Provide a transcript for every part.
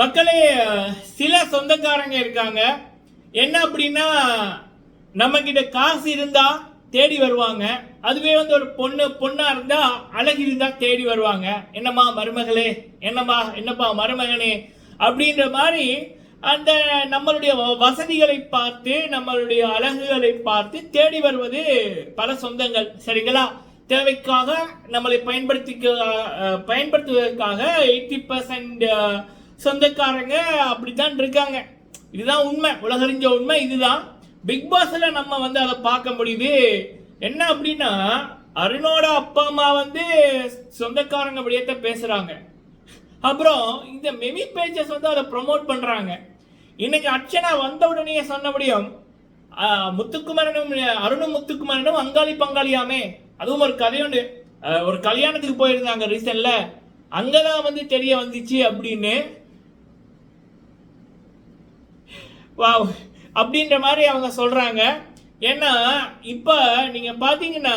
மக்களே சில சொந்தக்காரங்க இருக்காங்க. என்ன அப்படின்னா நம்ம கிட்ட காசு இருந்தா தேடி வருவாங்க. அதுவே வந்து ஒரு பொண்ணு பொண்ணா இருந்தா அழகு இருந்தா தேடி வருவாங்க. என்னம்மா மருமகளே என்னம்மா என்னப்பா மருமகனே அப்படின்ற மாதிரி அந்த நம்மளுடைய வசதிகளை பார்த்து நம்மளுடைய அழகுகளை பார்த்து தேடி வருவது பல சொந்தங்கள் சரிங்களா? தேவைக்காக நம்மளை பயன்படுத்திக்க பயன்படுத்துவதற்காக எயிட்டி பர்சன்ட் சொந்தக்காரங்க அப்படித்தான் இருக்காங்க. இதுதான் உண்மை. உலகறிஞ்ச உண்மை இதுதான். பிக் பாஸ்ல நம்ம வந்து அதை பார்க்க முடியுது. என்ன அப்படின்னா அருணோட அப்பா அம்மா வந்து சொந்தக்காரங்க விடயத்தை பேசுறாங்க. அப்புறம் இந்த மெமி பேஜஸ் வந்து அதை ப்ரொமோட் பண்றாங்க. இன்னைக்கு அர்ச்சனா வந்த உடனே சொன்னபடியும் முடியும் முத்துக்குமரனும் அருணும் முத்துக்குமரனும் அங்காளி பங்காளியாமே. அதுவும் ஒரு கதை ஒரு கல்யாணத்துக்கு போயிருந்தாங்க ரீசன்ல அங்கதான் வந்து தெரிய வந்துச்சு அப்படின்னு வாவ் அப்படின்ற மாதிரி அவங்க சொல்கிறாங்க ஏன்னா இப்போ நீங்கள் பார்த்தீங்கன்னா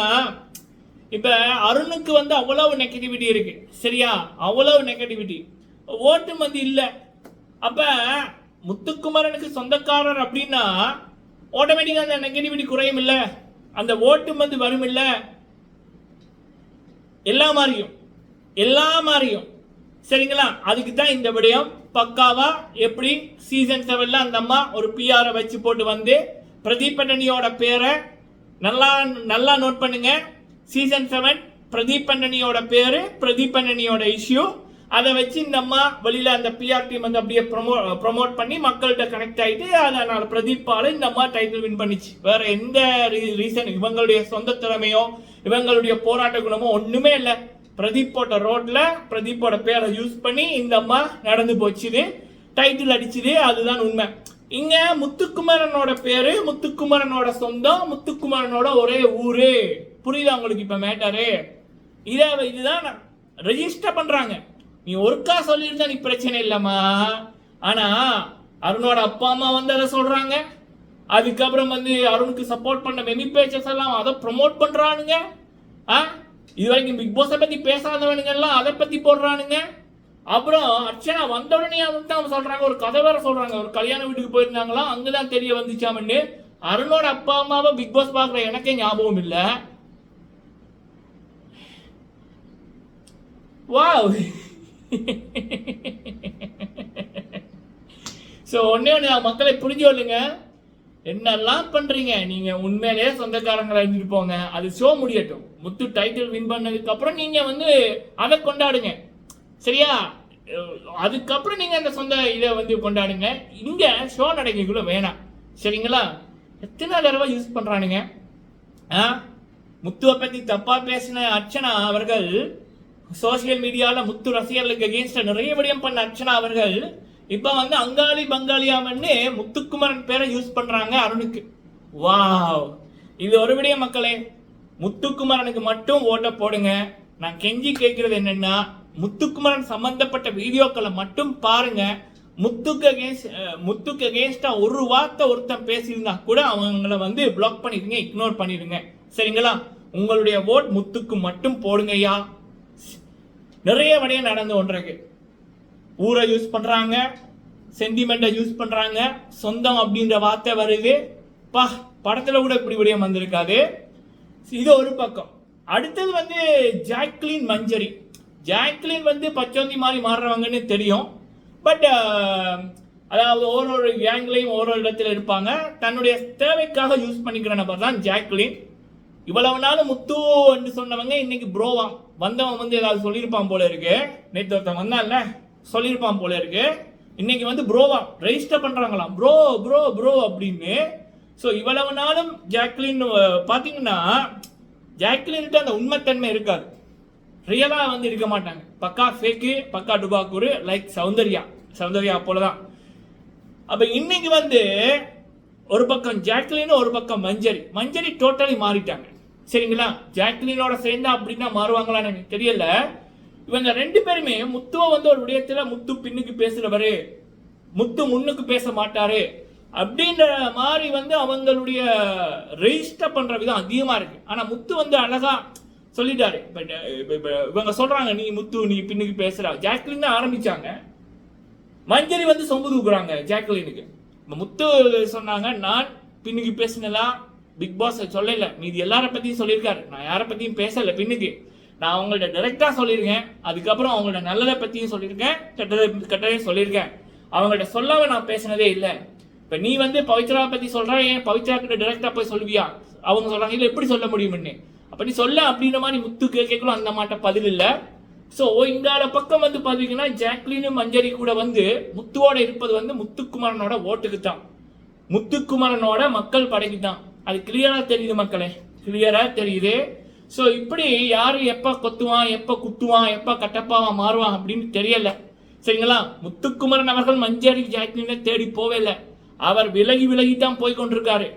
இப்போ அருணுக்கு வந்து அவ்வளவு நெகட்டிவிட்டி இருக்குது சரியா? அவ்வளவு நெகட்டிவிட்டி ஓட்டு வந்து இல்லை. அப்போ முத்துக்குமரனுக்கு சொந்தக்காரர் அப்படின்னா ஆட்டோமேட்டிக்காக அந்த நெகட்டிவிட்டி குறையும் இல்லை. அந்த ஓட்டு வந்து வரும் இல்லை. எல்லா மாதிரியும் எல்லா மாதிரியும் சரிங்களா? அதுக்கு தான் இந்த விடயம். பக்காவா எப்படி? சீசன் செவன்ல அந்த அம்மா ஒரு பிஆரை வச்சு போட்டு வந்து பிரதீப் அண்டனியோட பேரை நல்லா நல்லா நோட் பண்ணுங்க. சீசன் செவன் பிரதீப் அண்டனியோட பேரு பிரதீப் அண்டனியோட இஷ்யூ அதை வச்சு இந்த அம்மா வெளியில அந்த பிஆர் டீம் வந்து அப்படியே ப்ரொமோ ப்ரொமோட் பண்ணி மக்கள்கிட்ட கனெக்ட் ஆயிட்டு அதனால பிரதீப்பால இந்த அம்மா டைட்டில் வின் பண்ணிச்சு. வேற எந்த ரீசன் இவங்களுடைய சொந்த திறமையோ இவங்களுடைய போராட்ட குணமோ ஒண்ணுமே இல்லை. பிரதீப் போட்ட ரோட்ல பிரதீப்போட பேரை யூஸ் பண்ணி இந்த அம்மா நடந்து போச்சுது டைட்டில் அடிச்சுது அதுதான் உண்மை. இங்க முத்துக்குமரனோட பேரு முத்துக்குமரனோட சொந்தம் முத்துக்குமரனோட ஒரே ஊரு. புரியுதா உங்களுக்கு இப்ப மேட்டரு இத இதுதான் ரெஜிஸ்டர் பண்றாங்க. நீ ஒருக்கா சொல்லியிருந்தா நீ பிரச்சனை இல்லம்மா. ஆனா அருணோட அப்பா அம்மா வந்து அதை சொல்றாங்க. அதுக்கப்புறம் வந்து அருணுக்கு சப்போர்ட் பண்ண மெமி பேச்சஸ் எல்லாம் அதை ப்ரொமோட் பண்றானுங்க. ஆ? இது வரைக்கும் பிக் பாஸை பற்றி பேசாதவனுங்க எல்லாம் அதை பற்றி போடுறானுங்க. அப்புறம் அர்ச்சனா வந்த உடனே வந்து அவங்க ஒரு கதை வேற சொல்கிறாங்க ஒரு கல்யாண வீட்டுக்கு போயிருந்தாங்களாம் அங்கதான் தெரிய வந்துச்சாமன்னு. அருணோட அப்பா அம்மாவை பிக் பாஸ் பார்க்குற எனக்கே ஞாபகம் இல்லை. வாவ் ஸோ ஒன்னே ஒன்று மக்களை புரிஞ்சு கொள்ளுங்க. என்னெல்லாம் பண்றீங்க? நீங்க உண்மையிலேயே சொந்தக்காரங்களா இருந்துட்டு போங்க. அது ஷோ முடியட்டும். முத்து டைட்டில் வின் பண்ணதுக்கு அப்புறம் நீங்க வந்து அதை கொண்டாடுங்க. சரியா? அதுக்கப்புறம் நீங்க அந்த சொந்த இதை வந்து கொண்டாடுங்க. இங்க ஷோ நடக்கக்குள்ள வேணாம். சரிங்களா? எத்தனை தடவை யூஸ் பண்றானுங்க? ஆ? முத்துவை பத்தி தப்பா பேசின அர்ச்சனா அவர்கள் சோசியல் மீடியாவில் முத்து ரசிகர்களுக்கு அகேன்ஸ்ட் நிறைய விடயம் பண்ண அர்ச்சனா அவர்கள் இப்போ வந்து அங்காளி பங்காளியாமன்னு முத்துக்குமரன் பேரை யூஸ் பண்ணுறாங்க அருணுக்கு. வாவ் இது ஒரு விடிய மக்களே முத்துக்குமரனுக்கு மட்டும் ஓட்ட போடுங்க. நான் கெஞ்சி கேட்கறது என்னன்னா முத்துக்குமரன் சம்பந்தப்பட்ட வீடியோக்களை மட்டும் பாருங்க. முத்துக்கு அகேன்ஸ்ட் முத்துக்கு அகேன்ஸ்டா ஒரு வார்த்தை ஒருத்தன் பேசியிருந்தா கூட அவங்கள வந்து பிளாக் பண்ணிடுங்க இக்னோர் பண்ணிடுங்க. சரிங்களா? உங்களுடைய ஓட் முத்துக்கு மட்டும் போடுங்கய்யா. நிறைய வழியாக நடந்து ஒன்றிருக்கு ஊரை யூஸ் பண்ணுறாங்க சென்டிமெண்ட்டை யூஸ் பண்ணுறாங்க சொந்தம் அப்படின்ற வார்த்தை வருது. பா படத்தில் கூட இப்படி விடயம் வந்திருக்காது. இது ஒரு பக்கம். அடுத்தது வந்து ஜாக்லின் மஞ்சரி. ஜாக்லின் வந்து பச்சோந்தி மாதிரி மாறுறவங்கன்னு தெரியும். பட் uh, அதாவது ஒரு ஒரு கேங்லையும் ஒரு ஒரு இடத்துல இருப்பாங்க. தன்னுடைய தேவைக்காக யூஸ் பண்ணிக்கிற நபர் தான் ஜாக்லின். இவ்வளவு நாள் முத்து என்று சொன்னவங்க இன்னைக்கு ப்ரோவான் வந்தவன் வந்து ஏதாவது சொல்லியிருப்பான் போல இருக்கு. நேற்று ஒருத்தன் வந்தான்ல. சொல்லியிருப்பான் போல இருக்கு. இன்னைக்கு வந்து ப்ரோவா ரெஜிஸ்டர் பண்ணுறாங்களாம் ப்ரோ ப்ரோ ப்ரோ அப்படின்னு. ஸோ இவ்வளவு நாளும் ஜாக்லின் பார்த்தீங்கன்னா ஜாக்லின்ட்டு அந்த உண்மைத்தன்மை இருக்காது. ரியலாக வந்து இருக்க மாட்டாங்க. பக்கா ஃபேக்கு பக்கா டுபாக்கூரு லைக் சௌந்தர்யா. சௌந்தர்யா போலதான். அப்போ இன்னைக்கு வந்து ஒரு பக்கம் ஜாக்லின் ஒரு பக்கம் மஞ்சரி. மஞ்சரி டோட்டலி மாறிட்டாங்க. சரிங்களா? ஜாக்லினோட சேர்ந்தா அப்படின்னா மாறுவாங்களான்னு எனக்கு தெரியல. இவங்க ரெண்டு பேருமே முத்துவ வந்து ஒரு விடயத்துல முத்து பின்னுக்கு பேசுறவரு முத்து முன்னுக்கு பேச மாட்டாரு அப்படின்ற மாதிரி வந்து அவங்களுடைய ரெஜிஸ்டர் பண்ற விதம் அதிகமா இருக்கு. ஆனா முத்து வந்து அழகா சொல்லிட்டாரு. இவங்க சொல்றாங்க நீ முத்து நீ பின்னுக்கு பேசுற. ஜாக்லின் தான் ஆரம்பிச்சாங்க. மஞ்சரி வந்து சொம்பு தூக்குறாங்க ஜாக்லினுக்கு. முத்து சொன்னாங்க நான் பின்னுக்கு பேசினலாம் பிக் பாஸ் சொல்லல. மீதி எல்லார பத்தியும் சொல்லியிருக்காரு. நான் யாரை பத்தியும் பேசல பின்னுக்கு. நான் அவங்கள்ட்ட டைரெக்டாக சொல்லியிருக்கேன். அதுக்கப்புறம் அவங்களோட நல்லதை பற்றியும் சொல்லியிருக்கேன். கெட்டதை கெட்டதையும் சொல்லியிருக்கேன். அவங்கள்ட்ட சொல்லாமல் நான் பேசினதே இல்லை. இப்போ நீ வந்து பவித்ரா பற்றி சொல்கிற ஏன் பவித்ரா கிட்ட டைரெக்டாக போய் சொல்லுவியா? அவங்க சொல்கிறாங்க இல்லை எப்படி சொல்ல முடியும்னு. அப்படி நீ சொல்ல அப்படின்ற மாதிரி முத்து கேட்கலாம் அந்த மாட்ட பதில் இல்லை. ஸோ இந்த பக்கம் வந்து பார்த்தீங்கன்னா ஜாக்லினும் மஞ்சரி கூட வந்து முத்துவோட இருப்பது வந்து முத்துக்குமாரனோட ஓட்டுக்கு தான். முத்துக்குமரனோட மக்கள் படைக்கு தான். அது கிளியராக தெரியுது மக்களே. கிளியராக தெரியுது. ஸோ இப்படி யார் எப்போ கொத்துவான் எப்போ குத்துவான் எப்போ கட்டப்பாவான் மாறுவான் அப்படின்னு தெரியல. சரிங்களா? முத்துக்குமரன் அவர்கள் மஞ்சரி ஜாக்லினை தேடி போவே இல்லை அவர் விலகி விலகி தான் போய் கொண்டிருக்காரு.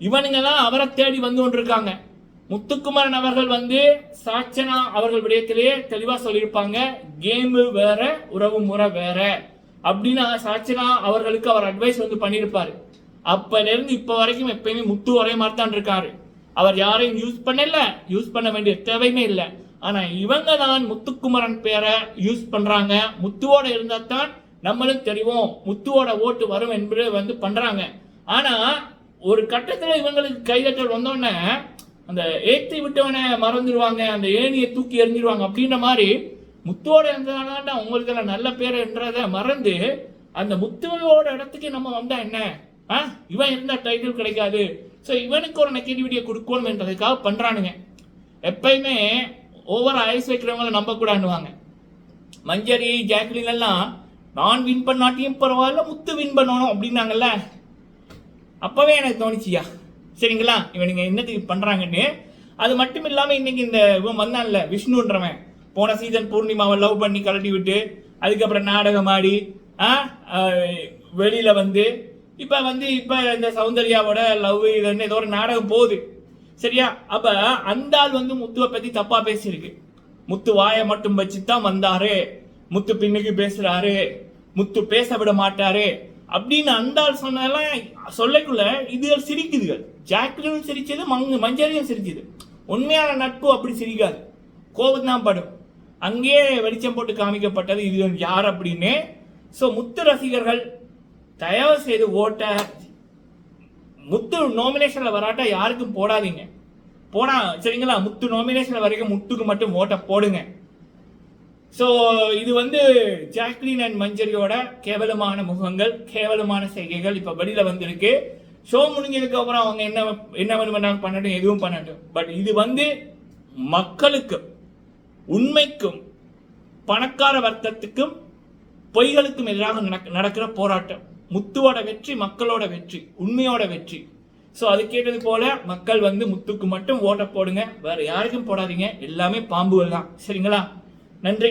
இவனுங்க தான் அவரை தேடி வந்து கொண்டிருக்காங்க. முத்துக்குமரன் அவர்கள் வந்து சாச்சனா அவர்கள் விடயத்திலேயே தெளிவாக சொல்லியிருப்பாங்க. கேமு வேற உறவு முறை வேற. அப்படின்னு சாச்சனா அவர்களுக்கு அவர் அட்வைஸ் வந்து பண்ணியிருப்பாரு. அப்போலேருந்து இப்போ வரைக்கும் எப்பயுமே முத்து ஒரே மாதிரி தான் இருக்காரு. அவர் யாரையும் யூஸ் பண்ணல யூஸ் பண்ண வேண்டிய தேவையுமே இல்லை. ஆனா இவங்க தான் முத்துக்குமரன் பேரை யூஸ் பண்றாங்க. முத்துவோட இருந்தா தான் நம்மளும் தெரியும் முத்துவோட ஓட்டு வரும் என்பது வந்து பண்றாங்க. ஆனா ஒரு கட்டத்தில் இவங்களுக்கு கைதட்டல் வந்தோடனே அந்த ஏத்தி விட்டவனை மறந்துடுவாங்க அந்த ஏணியை தூக்கி எறிஞ்சிடுவாங்க அப்படின்ற மாதிரி முத்துவோட இருந்ததுனால உங்களுக்கு நல்ல நல்ல பேருன்றத மறந்து அந்த முத்துவோட இடத்துக்கு நம்ம வந்தா என்ன? ஆ? இவன் எந்த டைட்டில் கிடைக்காது. ஸோ இவனுக்கு ஒரு நெகட்டிவிட்டியை கொடுக்கணும் என்றதுக்காக பண்ணுறானுங்க எப்பயுமே ஓவர் ஐஸ் வைக்கிறவங்கள நம்பக்கூடாதுவாங்க மஞ்சரி ஜாக்லின் எல்லாம் நான் வின் பண்ணாட்டியும் பரவாயில்ல முத்து வின் பண்ணணும் அப்படின்னாங்கல்ல? அப்போவே எனக்கு தோணுச்சியா? சரிங்களா? இவனுங்க என்னத்துக்கு பண்ணுறாங்கன்னு அது மட்டும் இல்லாமல் இன்னைக்கு இந்த இவன் வந்தான்ல விஷ்ணுன்றவன். போன சீசன் பூர்ணிமாவை லவ் பண்ணி கழட்டி விட்டு அதுக்கப்புறம் நாடகம் ஆடி ஆ, வந்து இப்ப வந்து இப்ப இந்த சௌந்தர்யாவோட லவ் இதுன்னு ஏதோ ஒரு நாடகம் போகுது. சரியா? அப்ப அந்த ஆள் வந்து முத்துவை பத்தி தப்பா பேசியிருக்கு. முத்து வாயை மட்டும் வச்சு தான் வந்தாரு. முத்து பின்னுக்கு பேசுறாரு. முத்து பேச விட மாட்டாரு. அப்படின்னு அந்த ஆள் சொன்னதெல்லாம் சொல்லக்குள்ள இதுகள் சிரிக்குதுகள். ஜாக்லினும் சிரிச்சது மங் மஞ்சரியும் சிரிச்சது. உண்மையான நட்பு அப்படி சிரிக்காது. கோபம் தான் படும். அங்கேயே வெளிச்சம் போட்டு காமிக்கப்பட்டது இது யார் அப்படின்னு. ஸோ முத்து ரசிகர்கள் தயவு செய்து ஓட்ட முத்து நாமினேஷன்ல வராட்டா யாருக்கும் போடாதீங்க. போனா சரிங்களா? முத்து நாமினேஷன்ல வரைக்கும் முத்துக்கு மட்டும் ஓட்ட போடுங்க. ஸோ இது வந்து ஜாக்லின் அண்ட் மஞ்சரியோட கேவலமான முகங்கள் கேவலமான செய்கைகள் இப்போ வெளியில் வந்திருக்கு. ஷோ முடிஞ்சதுக்கு அப்புறம் அவங்க என்ன என்ன வேணும் பண்ணட்டும் எதுவும் பண்ணட்டும். பட் இது வந்து மக்களுக்கு உண்மைக்கும் பணக்கார வர்க்கத்துக்கும் பொய்களுக்கும் எதிராக நடக்கிற போராட்டம். முத்துவோட வெற்றி மக்களோட வெற்றி உண்மையோட வெற்றி. ஸோ அது கேட்டது போல மக்கள் வந்து முத்துக்கு மட்டும் ஓட்ட போடுங்க வேற யாருக்கும் போடாதீங்க எல்லாமே பாம்புகள் தான் சரிங்களா? நன்றி.